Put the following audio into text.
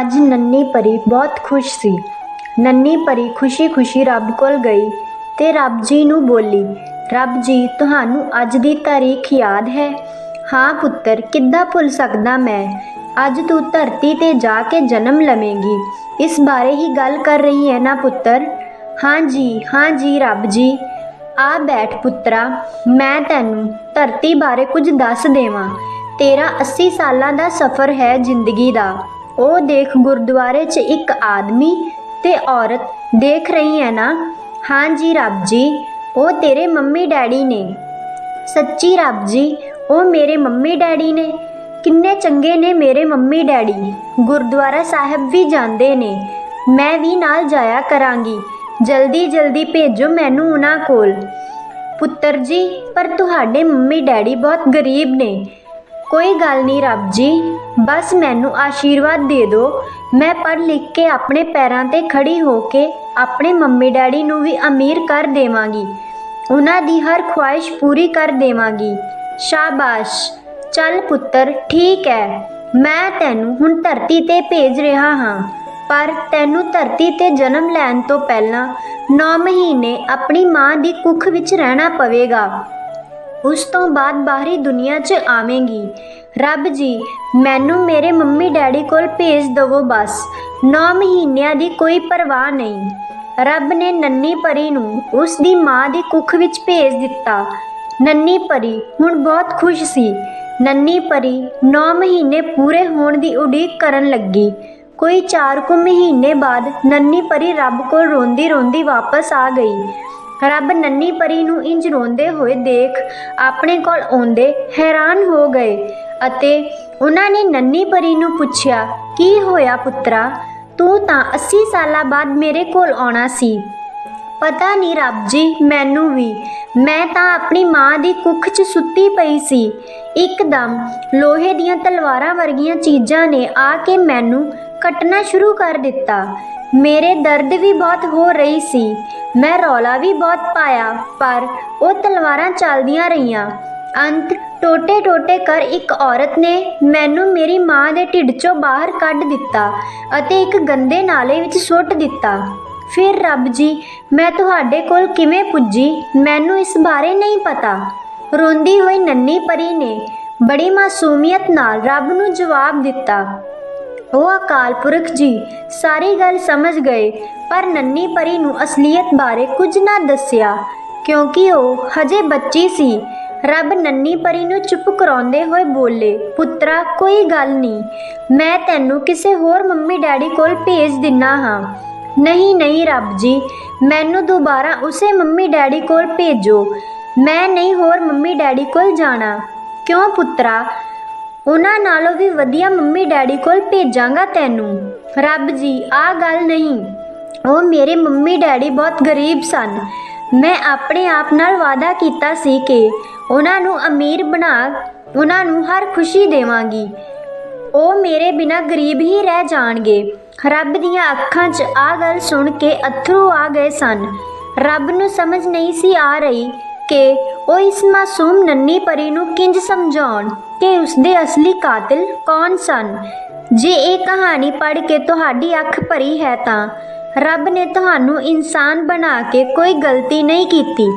ਅੱਜ ਨੰਨੀ ਪਰੀ ਬਹੁਤ ਖੁਸ਼ ਸੀ। ਨੰਨੀ ਪਰੀ ਖੁਸ਼ੀ-ਖੁਸ਼ੀ ਰੱਬ ਕੋਲ ਗਈ ਤੇ ਰੱਬ ਜੀ ਨੂੰ ਬੋਲੀ, ਰੱਬ ਜੀ, ਤੁਹਾਨੂੰ ਅੱਜ ਦੀ ਤਾਰੀਖ ਯਾਦ ਹੈ? ਹਾਂ ਪੁੱਤਰ, ਕਿੱਦਾਂ ਭੁੱਲ ਸਕਦਾ ਮੈਂ? ਅੱਜ ਤੂੰ ਧਰਤੀ ਤੇ ਜਾ ਕੇ ਜਨਮ ਲਵੇਂਗੀ। ਇਸ ਬਾਰੇ ਹੀ ਗੱਲ ਕਰ ਰਹੀ ਹੈ ਨਾ ਪੁੱਤਰ? ਹਾਂ ਜੀ ਹਾਂ ਜੀ ਰੱਬ ਜੀ। ਆ ਬੈਠ ਪੁੱਤਰਾ, ਮੈਂ ਤੈਨੂੰ ਧਰਤੀ ਬਾਰੇ ਕੁਝ ਦੱਸ ਦੇਵਾਂ। ਤੇਰਾ 80 ਸਾਲਾਂ ਦਾ ਸਫ਼ਰ ਹੈ ਜ਼ਿੰਦਗੀ ਦਾ। ਉਹ ਦੇਖ ਗੁਰਦੁਆਰੇ 'ਚ ਇੱਕ ਆਦਮੀ ਤੇ ਔਰਤ ਦੇਖ ਰਹੀ ਹੈ ਨਾ? ਹਾਂ ਜੀ ਰੱਬ ਜੀ, ਉਹ ਤੇਰੇ ਮੰਮੀ ਡੈਡੀ ਨੇ। ਸੱਚੀ ਰੱਬ ਜੀ, ਉਹ ਮੇਰੇ ਮੰਮੀ ਡੈਡੀ ਨੇ। ਕਿੰਨੇ ਚੰਗੇ ਨੇ ਮੇਰੇ ਮੰਮੀ ਡੈਡੀ। ਗੁਰਦੁਆਰਾ ਸਾਹਿਬ ਵੀ ਜਾਂਦੇ ਨੇ। ਮੈਂ ਵੀ ਨਾਲ ਜਾਇਆ ਕਰਾਂਗੀ। ਜਲਦੀ ਜਲਦੀ ਭੇਜੋ ਮੈਨੂੰ ਉਹਨਾਂ ਕੋਲ। ਪੁੱਤਰ ਜੀ, ਪਰ ਤੁਹਾਡੇ ਮੰਮੀ ਡੈਡੀ ਬਹੁਤ ਗਰੀਬ ਨੇ। ਕੋਈ ਗੱਲ ਨਹੀਂ ਰੱਬ ਜੀ, ਬਸ ਮੈਨੂੰ ਆਸ਼ੀਰਵਾਦ ਦੇ ਦਿਓ ਮੈਂ ਪੜ੍ਹ ਲਿਖ ਕੇ ਆਪਣੇ ਪੈਰਾਂ ਤੇ ਖੜੀ ਹੋ ਕੇ ਆਪਣੇ ਮੰਮੀ ਡੈਡੀ ਨੂੰ ਵੀ ਅਮੀਰ ਕਰ ਦੇਵਾਂਗੀ। ਉਹਨਾਂ ਦੀ ਹਰ ਖੁਆਇਸ਼ ਪੂਰੀ ਕਰ ਦੇਵਾਂਗੀ। ਸ਼ਾਬਾਸ਼। ਚੱਲ ਪੁੱਤਰ, ਠੀਕ ਹੈ ਮੈਂ ਤੈਨੂੰ ਹੁਣ ਧਰਤੀ ਤੇ ਭੇਜ ਰਿਹਾ ਹਾਂ। ਪਰ ਤੈਨੂੰ ਧਰਤੀ ਤੇ ਜਨਮ ਲੈਣ ਤੋਂ ਪਹਿਲਾਂ 9 ਮਹੀਨੇ ਆਪਣੀ ਮਾਂ ਦੀ ਕੁੱਖ ਵਿੱਚ ਰਹਿਣਾ ਪਵੇਗਾ। ਉਸ ਤੋਂ ਬਾਅਦ ਬਾਹਰੀ ਦੁਨੀਆ 'ਚ ਆਵੇਂਗੀ। ਰੱਬ ਜੀ, ਮੈਨੂੰ ਮੇਰੇ ਮੰਮੀ ਡੈਡੀ ਕੋਲ ਭੇਜ ਦਵੋ ਬਸ। 9 ਮਹੀਨਿਆਂ ਦੀ ਕੋਈ ਪਰਵਾਹ ਨਹੀਂ। ਰੱਬ ਨੇ ਨੰਨੀ ਪਰੀ ਨੂੰ ਉਸ ਦੀ ਮਾਂ ਦੀ ਕੁੱਖ ਵਿੱਚ ਭੇਜ ਦਿੱਤਾ। ਨੰਨੀ ਪਰੀ ਹੁਣ ਬਹੁਤ ਖੁਸ਼ ਸੀ। ਨੰਨੀ ਪਰੀ 9 ਮਹੀਨੇ ਪੂਰੇ ਹੋਣ ਦੀ ਉਡੀਕ ਕਰਨ ਲੱਗੀ। ਕੋਈ 4 ਕੁ ਮਹੀਨੇ ਬਾਅਦ ਨੰਨੀ ਪਰੀ ਰੱਬ ਕੋਲ ਰੋਂਦੀ ਰੋਂਦੀ ਵਾਪਸ ਆ ਗਈ। ਰੱਬ ਨੰਨੀ ਪਰੀ ਨੂੰ ਇੰਜ ਰੋਂਦੇ ਹੋਏ ਦੇਖ ਆਪਣੇ ਕੋਲ ਆਉਂਦੇ ਹੈਰਾਨ ਹੋ ਗਏ ਅਤੇ ਉਹਨਾਂ ਨੇ ਨੰਨੀ ਪਰੀ ਨੂੰ ਪੁੱਛਿਆ, ਕੀ ਹੋਇਆ ਪੁੱਤਰਾ? ਤੂੰ ਤਾਂ 80 ਸਾਲਾਂ ਬਾਅਦ ਮੇਰੇ ਕੋਲ ਆਉਣਾ ਸੀ। ਪਤਾ ਨਹੀਂ ਰੱਬ ਜੀ, ਮੈਨੂੰ ਵੀ। ਮੈਂ ਤਾਂ ਆਪਣੀ ਮਾਂ ਦੀ ਕੁੱਖ 'ਚ ਸੁੱਤੀ ਪਈ ਸੀ। ਇੱਕਦਮ ਲੋਹੇ ਦੀਆਂ ਤਲਵਾਰਾਂ ਵਰਗੀਆਂ ਚੀਜ਼ਾਂ ਨੇ ਆ ਕੇ ਮੈਨੂੰ ਕੱਟਣਾ ਸ਼ੁਰੂ ਕਰ ਦਿੱਤਾ। ਮੇਰੇ ਦਰਦ ਵੀ ਬਹੁਤ ਹੋ ਰਹੀ ਸੀ। ਮੈਂ ਰੌਲਾ ਵੀ ਬਹੁਤ ਪਾਇਆ, ਪਰ ਉਹ ਤਲਵਾਰਾਂ ਚੱਲਦੀਆਂ ਰਹੀਆਂ। ਅੰਤ ਟੋਟੇ ਟੋਟੇ ਕਰ ਇੱਕ ਔਰਤ ਨੇ ਮੈਨੂੰ ਮੇਰੀ ਮਾਂ ਦੇ ਢਿੱਡ 'ਚੋਂ ਬਾਹਰ ਕੱਢ ਦਿੱਤਾ ਅਤੇ ਇੱਕ ਗੰਦੇ ਨਾਲੇ ਵਿੱਚ ਸੁੱਟ ਦਿੱਤਾ। ਫਿਰ ਰੱਬ ਜੀ, ਮੈਂ ਤੁਹਾਡੇ ਕੋਲ ਕਿਵੇਂ ਪੁੱਜੀ? ਮੈਨੂੰ ਇਸ ਬਾਰੇ ਨਹੀਂ ਪਤਾ। ਰੋਂਦੀ ਹੋਈ ਨੰਨੀ ਪਰੀ ਨੇ ਬੜੀ ਮਾਸੂਮੀਅਤ ਨਾਲ ਰੱਬ ਨੂੰ ਜਵਾਬ ਦਿੱਤਾ। ਉਹ ਅਕਾਲ ਪੁਰਖ ਜੀ, ਸਾਰੀ ਗੱਲ ਸਮਝ ਗਏ, ਪਰ ਨੰਨੀ ਪਰੀ ਨੂੰ ਅਸਲੀਅਤ ਬਾਰੇ ਕੁਝ ਨਾ ਦੱਸਿਆ, ਕਿਉਂਕਿ ਉਹ ਹਜੇ ਬੱਚੀ ਸੀ। ਰੱਬ ਨੰਨੀ ਪਰੀ ਨੂੰ ਚੁੱਪ ਕਰਾਉਂਦੇ ਹੋਏ ਬੋਲੇ, ਪੁੱਤਰਾ, ਕੋਈ ਗੱਲ ਨਹੀਂ, ਮੈਂ ਤੈਨੂੰ ਕਿਸੇ ਹੋਰ ਮੰਮੀ ਡੈਡੀ ਕੋਲ ਭੇਜ ਦਿੰਨਾ ਹਾਂ। ਨਹੀਂ ਨਹੀਂ ਰੱਬ ਜੀ, ਮੈਨੂੰ ਦੁਬਾਰਾ ਉਸੇ ਮੰਮੀ ਡੈਡੀ ਕੋਲ ਭੇਜੋ। ਮੈਂ ਨਹੀਂ ਹੋਰ ਮੰਮੀ ਡੈਡੀ ਕੋਲ ਜਾਣਾ। ਕਿਉਂ ਪੁੱਤਰਾ ਉਹਨਾਂ ਨਾਲੋਂ ਵੀ ਵਧੀਆ ਮੰਮੀ ਡੈਡੀ ਕੋਲ ਭੇਜਾਂਗਾ ਤੈਨੂੰ। ਰੱਬ ਜੀ ਆ ਗੱਲ ਨਹੀਂ। ਉਹ ਮੇਰੇ ਮੰਮੀ ਡੈਡੀ ਬਹੁਤ ਗਰੀਬ ਸਨ। ਮੈਂ ਆਪਣੇ ਆਪ ਨਾਲ ਵਾਅਦਾ ਕੀਤਾ ਸੀ ਕਿ ਉਹਨਾਂ ਨੂੰ ਅਮੀਰ ਬਣਾ, ਉਹਨਾਂ ਨੂੰ ਹਰ ਖੁਸ਼ੀ ਦੇਵਾਂਗੀ। ਉਹ ਮੇਰੇ ਬਿਨਾ ਗਰੀਬ ਹੀ ਰਹਿ ਜਾਣਗੇ। ਰੱਬ ਦੀਆਂ ਅੱਖਾਂ 'ਚ ਆ ਗੱਲ ਸੁਣ ਕੇ ਅਥਰੂ ਆ ਗਏ ਸਨ। ਰੱਬ ਨੂੰ ਸਮਝ ਨਹੀਂ ਸੀ ਆ ਰਹੀ ਕਿ ਉਹ ਇਸ ਮਾਸੂਮ ਨੰਨੀ ਪਰੀ ਨੂੰ ਕਿੰਜ ਸਮਝਾਉਣ। ਕਿ ਉਸਦੇ ਅਸਲੀ ਕਾਤਲ ਕੌਣ ਸਨ? ਜੇ ਇਹ ਕਹਾਣੀ ਪੜ੍ਹ ਕੇ ਤੁਹਾਡੀ ਅੱਖ ਭਰੀ ਹੈ ਤਾਂ ਰੱਬ ਨੇ ਤੁਹਾਨੂੰ ਇਨਸਾਨ ਬਣਾ ਕੇ ਕੋਈ ਗਲਤੀ ਨਹੀਂ ਕੀਤੀ।